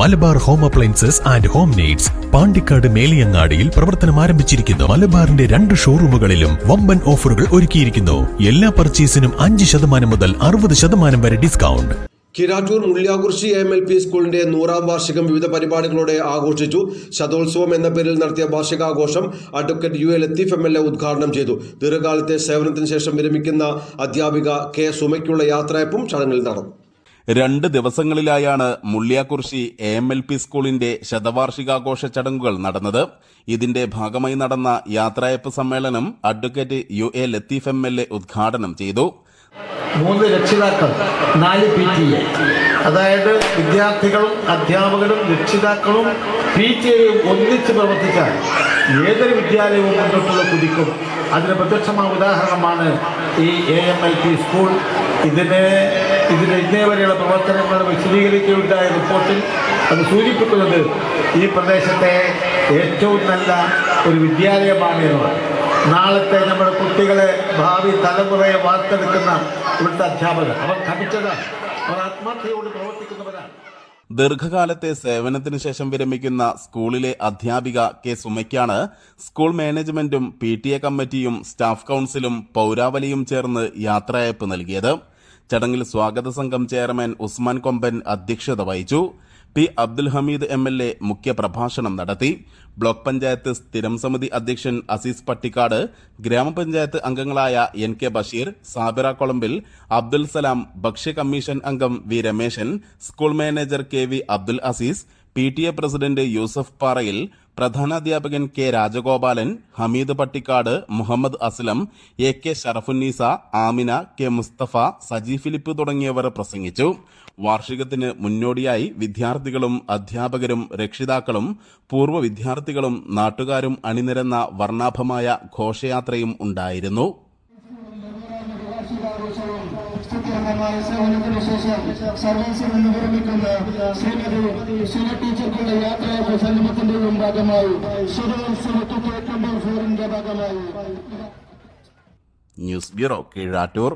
Malabar home appliances and home needs Pandikkad മേലിയങ്ങാടിയിൽ പ്രവർത്തനം ആരംഭിച്ചിരിക്കുന്നു. മലബാറിന്റെ രണ്ട് ഷോറൂമുകളിലും വമ്പൻ ഓഫറുകൾ ഒരുക്കിയിരിക്കുന്നു. എല്ലാ പർച്ചേസിനും അഞ്ച് ശതമാനം മുതൽ അറുപത് ശതമാനം വരെ discount. Kirattur Mulliakurissi M L P സ്കൂളിന്റെ നൂറാം വാർഷികം വിവിധ പരിപാടികളോടെ ആഘോഷിച്ചു. ശതോത്സവം എന്ന പേരിൽ നടത്തിയ വാർഷികാഘോഷം advocate U A Latheef M L A ഉദ്ഘാടനം ചെയ്തു. ദീർഘകാലത്തെ സേവനത്തിന് ശേഷം വിരമിക്കുന്ന അധ്യാപിക കെ സുമയ്ക്കുള്ള യാത്രയപ്പും ചടങ്ങിൽ നടന്നു. രണ്ട് ദിവസങ്ങളിലായാണ് Mulliakurissi A M L P സ്കൂളിന്റെ ശതവാർഷികാഘോഷ ചടങ്ങുകൾ നടന്നത്. ഇതിന്റെ ഭാഗമായി നടന്ന യാത്രയപ്പ് സമ്മേളനം advocate U A Latheef M L A ഉദ്ഘാടനം ചെയ്തു. മൂന്ന് രക്ഷിതാക്കൾ നാല് പി ടി എ. അതായത് വിദ്യാർത്ഥികളും അധ്യാപകരും രക്ഷിതാക്കളും പി ടി എയും ഒന്നിച്ച് പ്രവർത്തിച്ചാൽ ഏതൊരു വിദ്യാലയവും മുന്നോട്ടുള്ള കുതിക്കും. അതിന് പ്രത്യക്ഷമായ ഉദാഹരണമാണ് ഈ A M L P school. ഇതിന് ഇതിന് ഇന്നേ വരെയുള്ള പ്രവർത്തനങ്ങൾ വിശദീകരിക്കുകയുണ്ടായ റിപ്പോർട്ടിൽ അത് സൂചിപ്പിക്കുന്നത് ഈ പ്രദേശത്തെ ഏറ്റവും നല്ല ഒരു വിദ്യാലയമാണ് നാളത്തെ നമ്മുടെ കുട്ടികളെ ഭാവി തലമുറയെ വാർത്തെടുക്കുന്ന ഇവിടുത്തെ അധ്യാപകർ. അവർ കമ്മിറ്റഡാണ് അവർ ആത്മാർത്ഥയോട് പ്രവർത്തിക്കുന്നവരാണ്. ദീർഘകാലത്തെ സേവനത്തിന് ശേഷം വിരമിക്കുന്ന സ്കൂളിലെ അധ്യാപിക കെ സുമയ്ക്കാണ് സ്കൂൾ മാനേജ്മെന്റും പി ടി എ കമ്മിറ്റിയും സ്റ്റാഫ് കൌൺസിലും പൗരാവലിയും ചേർന്ന് യാത്രയയപ്പ് നൽകിയത്. ചടങ്ങിൽ സ്വാഗത സംഘം ചെയർമാൻ ഉസ്മാൻ കൊമ്പൻ അധ്യക്ഷത വഹിച്ചു. P Abdul Hameed M L A മുഖ്യപ്രഭാഷണം നടത്തി. ബ്ലോക്ക് പഞ്ചായത്ത് സ്ഥിരം സമിതി അധ്യക്ഷൻ അസീസ് പട്ടിക്കാട് ഗ്രാമപഞ്ചായത്ത് അംഗങ്ങളായ എൻ കെ ബഷീർ സാബിറ കൊളമ്പിൽ അബ്ദുൽ സലാം ഭക്ഷ്യ കമ്മീഷൻ അംഗം V Rameshan school manager K V Abdul Azeez P T A president Yusuf Parayil പ്രധാനാധ്യാപകൻ K Rajagopalan Hameed Pattikkad Muhammad Aslam A K Sharafunnisa Amina K Musthafa Saji Philip തുടങ്ങിയവർ പ്രസംഗിച്ചു. വാർഷികത്തിന് മുന്നോടിയായി വിദ്യാർത്ഥികളും അധ്യാപകരും രക്ഷിതാക്കളും പൂർവ വിദ്യാർത്ഥികളും നാട്ടുകാരും അണിനിരന്ന വർണാഭമായ ഘോഷയാത്രയും ഉണ്ടായിരുന്നു. സ്തുത്യർഹമായ സേവനത്തിന് ശേഷം സർവീസിൽ നിന്ന് വിരമിക്കുന്ന ശ്രീമതി സുന ടീച്ചർക്കുള്ള യാത്രാ പ്രസംഗത്തിന്റെയും ഭാഗമായി ഭാഗമായി. News bureau Keezhattur.